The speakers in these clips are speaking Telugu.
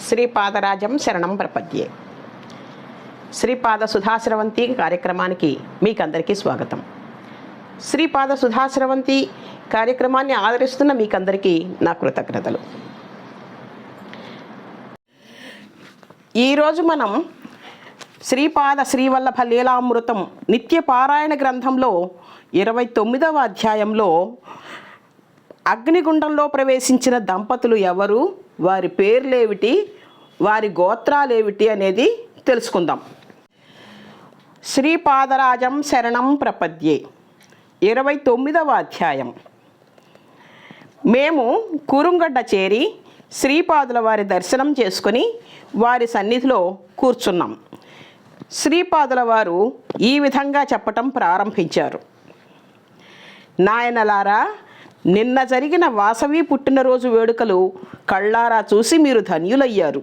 శ్రీపాదరాజం శరణం ప్రపద్యే. శ్రీపాద సుధాశ్రవంతి కార్యక్రమానికి మీకందరికీ స్వాగతం. శ్రీపాద సుధాశ్రవంతి కార్యక్రమాన్ని ఆదరిస్తున్న మీకందరికీ నా కృతజ్ఞతలు. ఈరోజు మనం శ్రీపాద శ్రీవల్లభ లీలామృతం నిత్య పారాయణ గ్రంథంలో ఇరవై తొమ్మిదవ అధ్యాయంలో అగ్నిగుండంలో ప్రవేశించిన దంపతులు ఎవరు? వారి పేర్లేమిటి వారి గోత్రాలేమిటి అనేది తెలుసుకుందాం. శ్రీపాదరాజం శరణం ప్రపద్యే. ఇరవై తొమ్మిదవ అధ్యాయం. మేము కురుంగడ్డ చేరి శ్రీపాదుల వారి దర్శనం చేసుకొని వారి సన్నిధిలో కూర్చున్నాం. శ్రీపాదుల వారు ఈ విధంగా చెప్పటం ప్రారంభించారు. నాయనలారా నిన్న జరిగిన వాసవి పుట్టినరోజు వేడుకలు కళ్ళారా చూసి మీరు ధన్యులయ్యారు.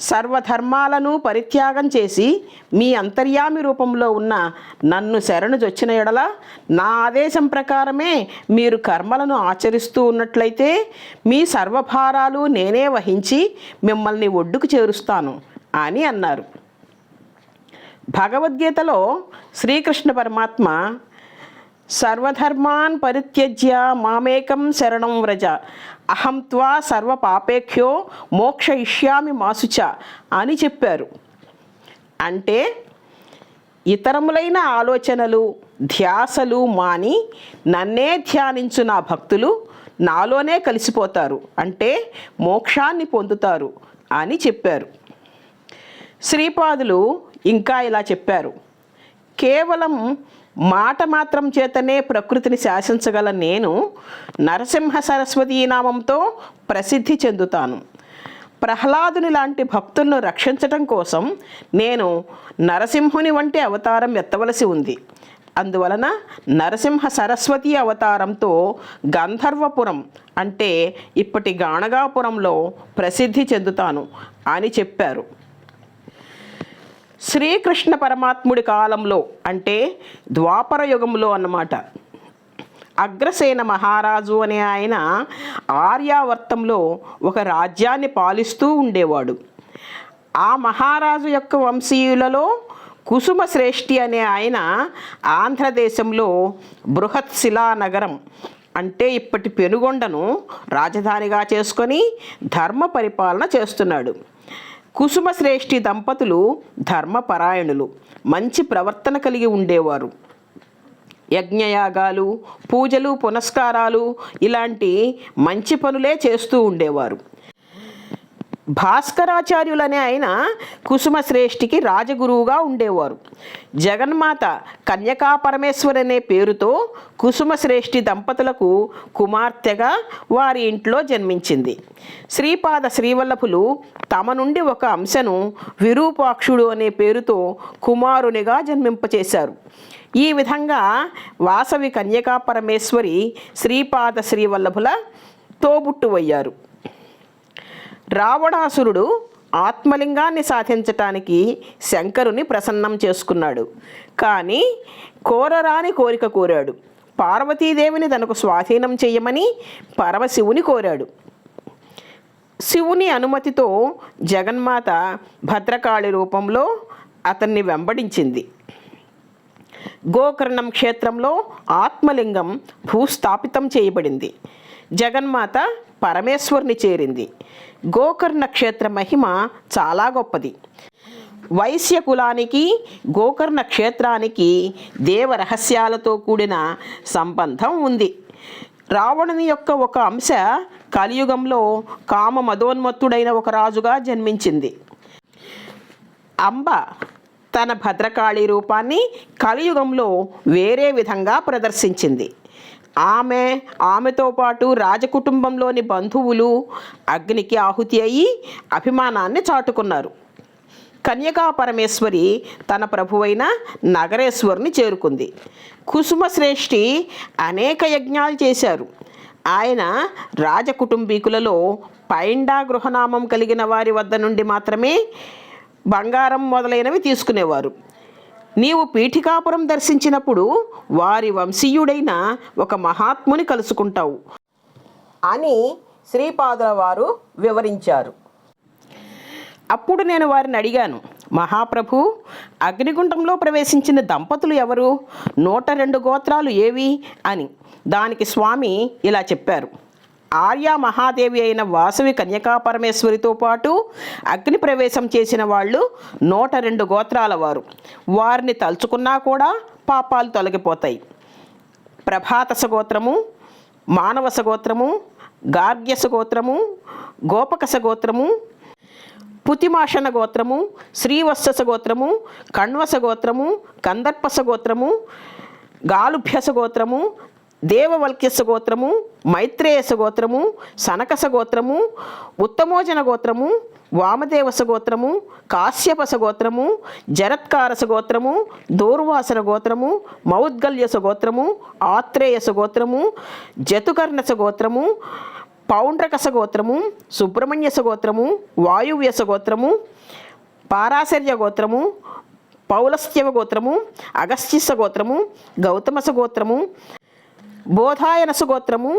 సర్వధర్మాలను పరిత్యాగం చేసి మీ అంతర్యామి రూపంలో ఉన్న నన్ను శరణు జొచ్చిన ఎడల నా ఆదేశం ప్రకారమే మీరు కర్మలను ఆచరిస్తూ ఉన్నట్లయితే మీ సర్వభారాలు నేనే వహించి మిమ్మల్ని ఒడ్డుకు చేరుస్తాను అని అన్నారు. భగవద్గీతలో శ్రీకృష్ణ పరమాత్మ సర్వధర్మాన్ పరిత్యజ్య మామేకం శరణం వ్రజ. అహం త్వా సర్వ పాపేఖ్యో మోక్షయిష్యామి మాసుచ అని చెప్పారు. అంటే ఇతరములైన ఆలోచనలు ధ్యాసలు మాని నన్నే ధ్యానించు నా భక్తులు నాలోనే కలిసిపోతారు. అంటే మోక్షాన్ని పొందుతారు అని చెప్పారు. శ్రీపాదులు ఇంకా ఇలా చెప్పారు. కేవలం మాట మాత్రం చేతనే ప్రకృతిని శాసించగల నేను నరసింహ సరస్వతీ నామంతో ప్రసిద్ధి చెందుతాను. ప్రహ్లాదుని లాంటి భక్తులను రక్షించటం కోసం నేను నరసింహుని వంటి అవతారం ఎత్తవలసి ఉంది. అందువలన నరసింహ సరస్వతి అవతారంతో గంధర్వపురం అంటే ఇప్పటి గాణగాపురంలో ప్రసిద్ధి చెందుతాను అని చెప్పారు. శ్రీకృష్ణ పరమాత్ముడి కాలంలో అంటే ద్వాపర యుగంలో అన్నమాట. అగ్రసేన మహారాజు అనే ఆయన ఆర్యావర్తంలో ఒక రాజ్యాన్ని పాలిస్తూ ఉండేవాడు. ఆ మహారాజు యొక్క వంశీయులలో కుసుమ శ్రేష్ఠి అనే ఆయన ఆంధ్రదేశంలో బృహత్శిలా నగరం అంటే ఇప్పటి పెనుగొండను రాజధానిగా చేసుకొని ధర్మ పరిపాలన చేస్తున్నాడు. కుసుమ శ్రేష్ఠి దంపతులు ధర్మపరాయణులు. మంచి ప్రవర్తన కలిగి ఉండేవారు. యజ్ఞయాగాలు పూజలు పునస్కారాలు ఇలాంటి మంచి పనులే చేస్తూ ఉండేవారు. భాస్కరాచార్యులనే ఆయన కుసుమ శ్రేష్ఠికి రాజగురువుగా ఉండేవారు. జగన్మాత కన్యకాపరమేశ్వర్ అనే పేరుతో కుసుమ శ్రేష్ఠి దంపతులకు కుమార్తెగా వారి ఇంట్లో జన్మించింది. శ్రీపాద శ్రీవల్లభులు తమ నుండి ఒక అంశను విరూపాక్షుడు అనే పేరుతో కుమారునిగా జన్మింపచేశారు. ఈ విధంగా వాసవి కన్యకా పరమేశ్వరి శ్రీపాద శ్రీవల్లభుల తోబుట్టువయ్యారు. రావణాసురుడు ఆత్మలింగాన్ని సాధించటానికి శంకరుని ప్రసన్నం చేసుకున్నాడు. కానీ కోరరాని కోరిక కోరాడు. పార్వతీదేవిని తనకు స్వాధీనం చేయమని పరమశివుని కోరాడు. శివుని అనుమతితో జగన్మాత భద్రకాళి రూపంలో అతన్ని వెంబడించింది. గోకర్ణం క్షేత్రంలో ఆత్మలింగం భూస్థాపితం చేయబడింది. జగన్మాత పరమేశ్వరుని చేరింది. గోకర్ణ క్షేత్ర మహిమ చాలా గొప్పది. వైశ్య కులానికి గోకర్ణ క్షేత్రానికి దేవ రహస్యాలతో కూడిన సంబంధం ఉంది. రావణుని యొక్క ఒక అంశ కలియుగంలో కామ మదోన్మత్తుడైన ఒక రాజుగా జన్మించింది. అంబ తన భద్రకాళి రూపాన్ని కలియుగంలో వేరే విధంగా ప్రదర్శించింది. ఆమె ఆమెతో పాటు రాజకుటుంబంలోని బంధువులు అగ్నికి ఆహుతి అయి అభిమానాన్ని చాటుకున్నారు. కన్యకా పరమేశ్వరి తన ప్రభువైన నగరేశ్వరుని చేరుకుంది. కుసుమ శ్రేష్ఠి అనేక యజ్ఞాలు చేశారు. ఆయన రాజకుటుంబీకులలో పైండా గృహనామం కలిగిన వారి వద్ద నుండి మాత్రమే బంగారం మొదలైనవి తీసుకునేవారు. నీవు పీఠికాపురం దర్శించినప్పుడు వారి వంశీయుడైన ఒక మహాత్ముని కలుసుకుంటావు అని శ్రీపాదుల వారు వివరించారు. అప్పుడు నేను వారిని అడిగాను మహాప్రభు అగ్నిగుండంలో ప్రవేశించిన దంపతులు ఎవరు? నూట రెండు గోత్రాలు ఏవి? అని. దానికి స్వామి ఇలా చెప్పారు ఆర్య మహాదేవి అయిన వాసవి కన్యకాపరమేశ్వరితో పాటు అగ్ని ప్రవేశం చేసిన వాళ్ళు నూట రెండు గోత్రాల వారు. వారిని తలుచుకున్నా కూడా పాపాలు తొలగిపోతాయి. ప్రభాతస గోత్రము మానవస గోత్రము గార్గ్యస గోత్రము గోపకస గోత్రము పుతిమాషణ గోత్రము శ్రీవత్సస గోత్రము కణ్వస గోత్రము కందర్పస గోత్రము గాలుభ్యస గోత్రము దేవవల్క్యస గోత్రము మైత్రేయస గోత్రము సనకస గోత్రము ఉత్తమోజన గోత్రము వామదేవస గోత్రము కాశ్యపస గోత్రము జరత్కారస గోత్రము దూర్వాసన గోత్రము మౌద్గల్యస గోత్రము ఆత్రేయస గోత్రము జతుకర్ణస గోత్రము పౌండ్రకస గోత్రము సుబ్రహ్మణ్యస గోత్రము వాయువ్యస గోత్రము పారాశర్య గోత్రము పౌలస్త్యవ గోత్రము అగస్త్యస గోత్రము గౌతమస గోత్రము బోధాయనస గోత్రము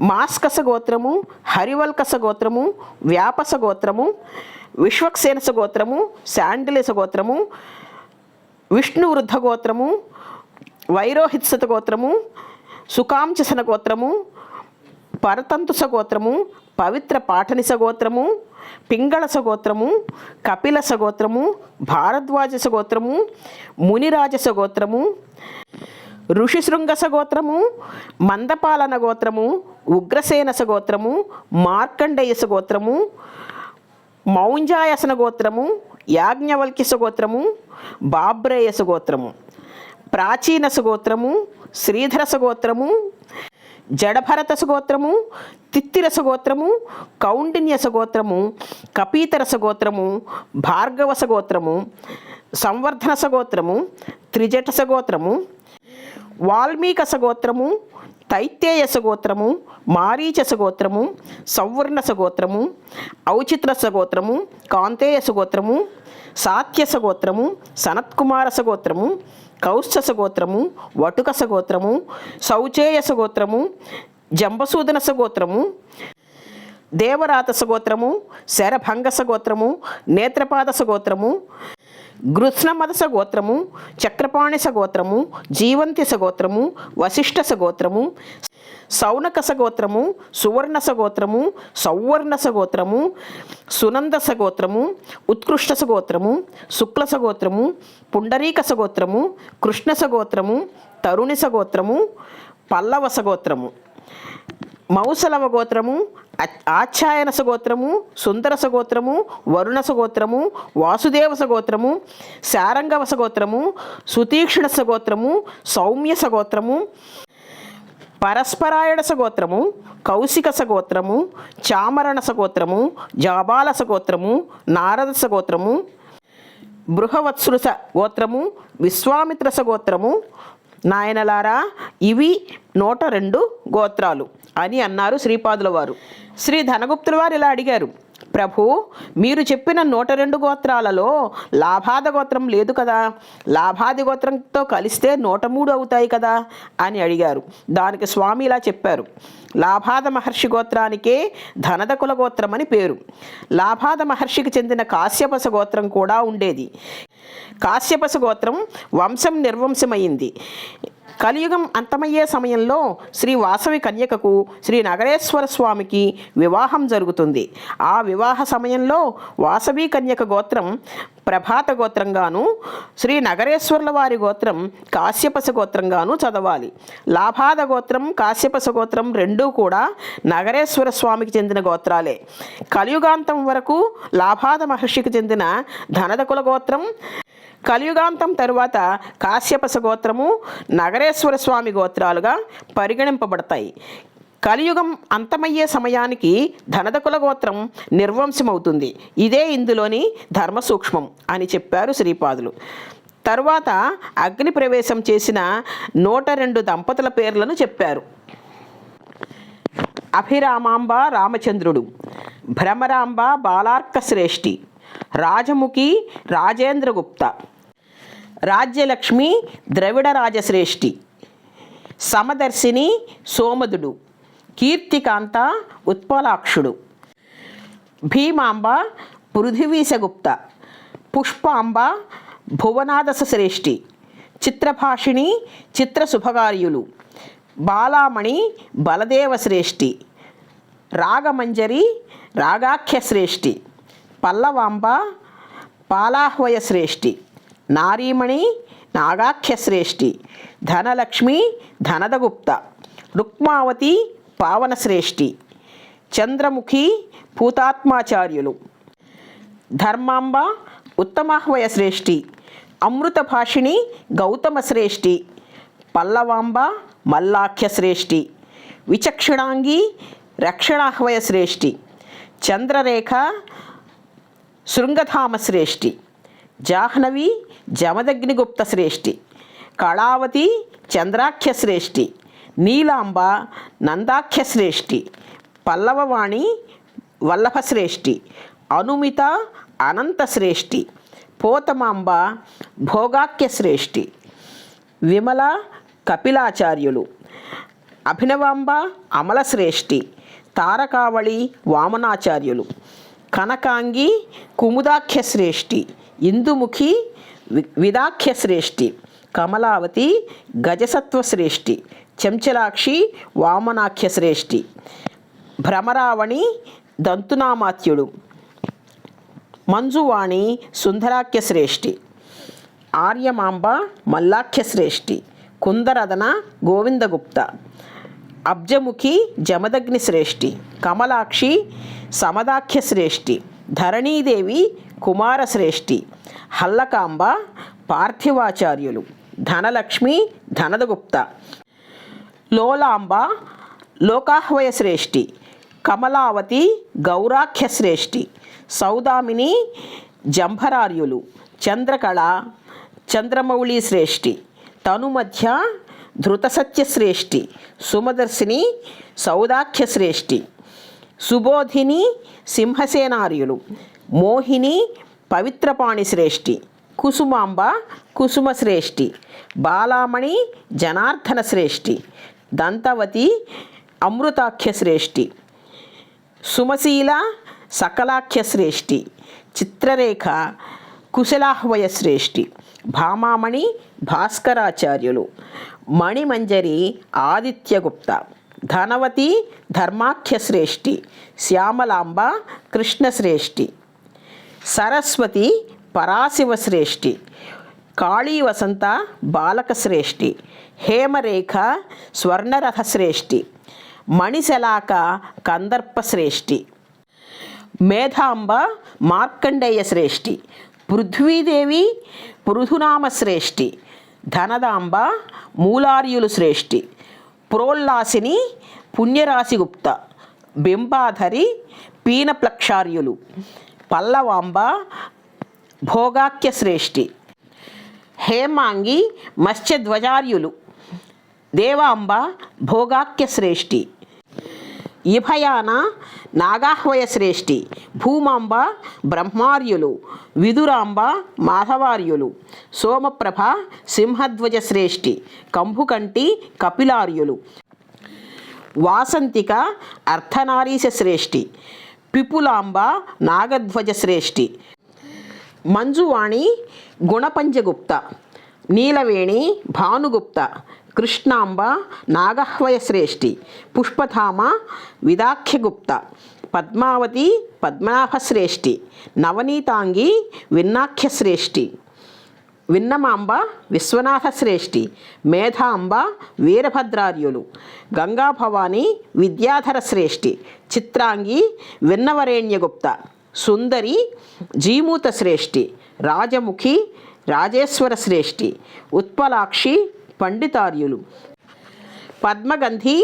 మాస్కస గోత్రము హరివల్కస గోత్రము వ్యాపస గోత్రము విశ్వక్సేనస గోత్రము శాండిలిస గోత్రము విష్ణు వృద్ధ గోత్రము వైరోహిత్సత గోత్రము సుకాంచసన గోత్రము పరతంతుస గోత్రము పవిత్ర పాఠనిస గోత్రము పింగళస గోత్రము కపిలస గోత్రము భారద్వాజస గోత్రము మునిరాజస గోత్రము ఋషిశృంగస గోత్రము మందపాలన గోత్రము ఉగ్రసేనస గోత్రము మార్కండేయస గోత్రము మౌంజాయసన గోత్రము యాజ్ఞవల్కిస గోత్రము బాబ్రేయస గోత్రము. ప్రాచీనస గోత్రము శ్రీధరస గోత్రము జడభరతస గోత్రము తిత్తిరస గోత్రము కౌండిన్యస గోత్రము కపీతరస గోత్రము భార్గవస గోత్రము సంవర్ధనస గోత్రము త్రిజటస గోత్రము వాల్మీకస గోత్రము తైత్తేయస గోత్రము మారీచస గోత్రము సౌవర్ణస గోత్రము ఔచిత్రస గోత్రము కాంతేయస గోత్రము సాత్యస గోత్రము సనత్కుమారస గోత్రము కౌశ్చస గోత్రము వటుకస గోత్రము శౌచేయస గోత్రము జంబసూదనస గోత్రము దేవరాతస గోత్రము శరభంగస గోత్రము నేత్రపాదస గోత్రము గృత్స్నమదస గోత్రము చక్రపాణిస గోత్రము జీవంతిస గోత్రము వశిష్ఠస గోత్రము సౌనకస గోత్రము సువర్ణస గోత్రము సౌవర్ణస గోత్రము సునందస గోత్రము ఉత్కృష్టస గోత్రము శుక్లస గోత్రము పుండరీకస గోత్రము కృష్ణస గోత్రము తరుణిస గోత్రము పల్లవస గోత్రము మౌసలవ గోత్రము ఆచ్ఛాయన ఆచ్ఛాయనస గోత్రము సుందరస గోత్రము వరుణస గోత్రము వాసుదేవస గోత్రము శారంగవస గోత్రము సగోత్రము గోత్రము సౌమ్యస గోత్రము సగోత్రము గోత్రము కౌశికస గోత్రము చామరణస గోత్రము సగోత్రము గోత్రము నారదస గోత్రము గోత్రము విశ్వామిత్రస గోత్రము నాయనలారా ఇవి నూట రెండు గోత్రాలు. అని అన్నారు శ్రీపాదుల వారు. శ్రీ ధనగుప్తుల వారు ఇలా అడిగారు. ప్రభు మీరు చెప్పిన నూట రెండు గోత్రాలలో లాభాద గోత్రం లేదు కదా. లాభాది గోత్రంతో కలిస్తే నూట మూడు అవుతాయి కదా అని అడిగారు. దానికి స్వామి ఇలా చెప్పారు. లాభాద మహర్షి గోత్రానికే ధనదకుల గోత్రం అని పేరు. లాభాద మహర్షికి చెందిన కాశ్యపస గోత్రం కూడా ఉండేది. కాశ్యపస గోత్రం వంశం నిర్వంశమైంది. కలియుగం అంతమయ్యే సమయంలో శ్రీ వాసవి కన్యకకు శ్రీ నగరేశ్వర స్వామికి వివాహం జరుగుతుంది. ఆ వివాహ సమయంలో వాసవి కన్యక గోత్రం ప్రభాత గోత్రంగాను శ్రీ నగరేశ్వర్ల వారి గోత్రం కాశ్యపస గోత్రంగాను చదవాలి. లాభాద గోత్రం కాశ్యపస గోత్రం రెండూ కూడా నగరేశ్వర స్వామికి చెందిన గోత్రాలే. కలియుగాంతం వరకు లాభాద మహర్షికి చెందిన ధనదకుల గోత్రం కలియుగాంతం తరువాత కాశ్యపస గోత్రము నగరేశ్వర స్వామి గోత్రాలుగా పరిగణింపబడతాయి. కలియుగం అంతమయ్యే సమయానికి ధనదకుల గోత్రం నిర్వంశమవుతుంది. ఇదే ఇందులోని ధర్మ సూక్ష్మం అని చెప్పారు శ్రీపాదులు. తరువాత అగ్ని ప్రవేశం చేసిన నూట రెండు దంపతుల పేర్లను చెప్పారు. అభిరామాంబ రామచంద్రుడు భ్రమరాంబ బాలార్క శ్రేష్ఠి రాజముఖి రాజేంద్రగుప్త. రాజ్యలక్ష్మి ద్రవిడ రాజశ్రేష్ఠి సమదర్శిని సోమదుడు కీర్తికాంత ఉత్పలాక్షుడు భీమాంబ పృథివీశగుప్త పుష్పాంబ భువనాదస శ్రేష్ఠి చిత్రభాషిణి చిత్ర శుభకార్యులు బాలామణి బలదేవ శ్రేష్ఠి రాగమంజరి రాగాఖ్య శ్రేష్ఠి పల్లవాంబ పాలాహ్వయ శ్రేష్ఠి నారీమణి నాగాఖ్యశ్రేష్ఠి ధనలక్ష్మి ధనదగుప్త రుక్మావతి పావనశ్రేష్ఠి చంద్రముఖి భూతాత్మాచార్యులు. ధర్మాంబ ఉత్తమాహ్వయ శ్రేష్ఠి అమృత భాషిణి గౌతమ శ్రేష్ఠి పల్లవాంబ మల్లాఖ్య శ్రేష్ఠి విచక్షణాంగి రక్షణాహ్వయ శ్రేష్ఠి చంద్రరేఖ శృంగధామ శ్రేష్ఠి జాహ్నవి జమదగ్నిగుప్త శ్రేష్ఠి కళావతి చంద్రాఖ్య శ్రేష్ఠి నీలాంబ నందాఖ్య శ్రేష్ఠి పల్లవవాణి వల్లభ శ్రేష్ఠి అనుమిత అనంత శ్రేష్ఠి పోతమాంబ భోగాఖ్య శ్రేష్ఠి విమల కపిలాచార్యులు అభినవాంబ అమల శ్రేష్ఠి తారకావళి వామనాచార్యులు కనకాంగి కుముదాఖ్య శ్రేష్ఠి ఇందుముఖి విదాఖ్య శ్రేష్ఠి కమలావతి గజసత్వ శ్రేష్ఠి చెంచలాక్షి వామనాఖ్య శ్రేష్ఠి భ్రమరావణి దంతునామాత్యుడు మంజువాణి సుందరాఖ్య శ్రేష్ఠి ఆర్యమాంబ మల్లాఖ్య శ్రేష్ఠి కుందరదన గోవిందగుప్త అబ్జముఖి జమదగ్ని శ్రేష్ఠి కమలాక్షి సమదాఖ్య శ్రేష్ఠి ధరణీదేవి కుమార శ్రేష్ఠి హల్లకాంబ పార్థివాచార్యులు ధనలక్ష్మి ధనదగుప్త. లోలాంబ లోకాహ్వయ శ్రేష్ఠి కమలావతి గౌరాఖ్య శ్రేష్ఠి సౌదామిని జంభరార్యులు చంద్రకళ చంద్రమౌళి శ్రేష్ఠి తనుమధ్య ధృతసత్య శ్రేష్ఠి సుమదర్శిని సౌదాఖ్య శ్రేష్ఠి సుబోధిని సింహసేనార్యులు మోహిని పవిత్రపాణి శ్రేష్ఠి కుసుమాంబ కుసుమ శ్రేష్ఠి బాలామణి జనార్దన శ్రేష్ఠి దంతవతి అమృతాఖ్య శ్రేష్ఠి సుమశీల సకలాఖ్య శ్రేష్ఠి చిత్రరేఖ కుశలాహ్వయ శ్రేష్ఠి భామామణి భాస్కరాచార్యులు మణిమంజరి ఆదిత్యగుప్త ధనవతి ధర్మాఖ్య శ్రేష్ఠి శ్యామలాంబ కృష్ణశ్రేష్ఠి సరస్వతి పరాశివ శ్రేష్ఠి కాళీ వసంత బాలక శ్రేష్ఠి హేమరేఖ స్వర్ణరథ శ్రేష్ఠి మణిశలాక కందర్ప శ్రేష్ఠి మేధాంబ మార్కండేయ శ్రేష్ఠి పృథ్వీదేవి పృథునామ శ్రేష్ఠి ధనదాంబ మూలార్యులు శ్రేష్ఠి ప్రోల్లాసిని పుణ్యరాశిగుప్త బింబాధరి పీనప్లక్షార్యులు. పల్లవాంబ భోగాఖ్య శ్రేష్ఠి హేమాంగి మత్స్యధ్వజార్యులు. దేవాంబ భోగాఖ్య శ్రేష్ఠి ఇభయాన నాగాహ్వయ శ్రేష్ఠి భూమాంబ బ్రహ్మార్యులు. విదురాంబ మాధవార్యులు. సోమప్రభ సింహధ్వజ శ్రేష్ఠి కంభుకంటి కపిలార్యులు. వాసంతిక అర్ధనారీశ శ్రేష్ఠి పిపులాంబ నాగధ్వజ శ్రేష్ఠి మంజువాణి గుణపంజగుప్త. నీలవేణి భానుగుప్త. కృష్ణాంబ నాగహ్వయ శ్రేష్ఠి పుష్పధామ విదాఖ్యగుప్త. పద్మావతి పద్మనాభ శ్రేష్ఠి నవనీతాంగి విన్నాఖ్య శ్రేష్ఠి విన్నమాంబ విశ్వనాథ శ్రేష్ఠి మేధాంబ వీరభద్రార్యులు గంగాభవాని విద్యాధర శ్రేష్ఠి చిత్రాంగి విన్నవరేణ్యగుప్త సుందరి జీమూత శ్రేష్ఠి రాజముఖి రాజేశ్వర శ్రేష్ఠి ఉత్పలాక్షి పండితార్యులు. పద్మగంధి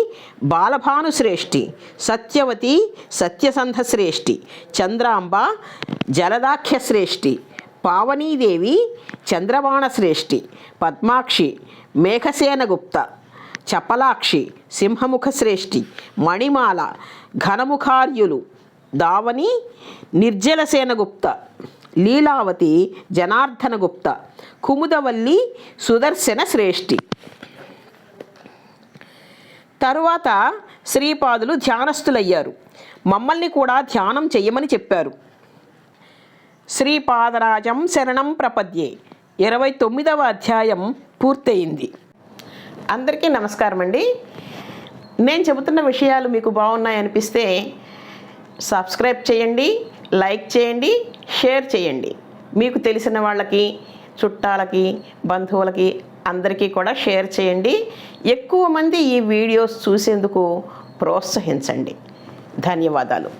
బాలభాను శ్రేష్ఠి సత్యవతి సత్యసంధ శ్రేష్ఠి చంద్రాంబ జలదాఖ్య శ్రేష్ఠి పావనీదేవి చంద్రవాణశ్రేష్ఠి పద్మాక్షి మేఘసేనగుప్త చపలాక్షి సింహముఖ శ్రేష్ఠి మణిమాల ఘనముఖార్యులు దావని నిర్జలసేనగుప్త లీలావతి జనార్దనగుప్త కుముదవల్లి సుదర్శన శ్రేష్ఠి తరువాత శ్రీపాదులు ధ్యానస్థులయ్యారు. మమ్మల్ని కూడా ధ్యానం చెయ్యమని చెప్పారు. శ్రీపాదరాజం శరణం ప్రపద్యే. ఇరవై తొమ్మిదవ అధ్యాయం పూర్తయింది. అందరికీ నమస్కారం అండి. నేను చెబుతున్న విషయాలు మీకు బాగున్నాయి అనిపిస్తే సబ్స్క్రైబ్ చేయండి లైక్ చేయండి షేర్ చేయండి. మీకు తెలిసిన వాళ్ళకి చుట్టాలకి బంధువులకి అందరికీ కూడా షేర్ చేయండి. ఎక్కువ మంది ఈ వీడియోస్ చూసేందుకు ప్రోత్సహించండి. ధన్యవాదాలు.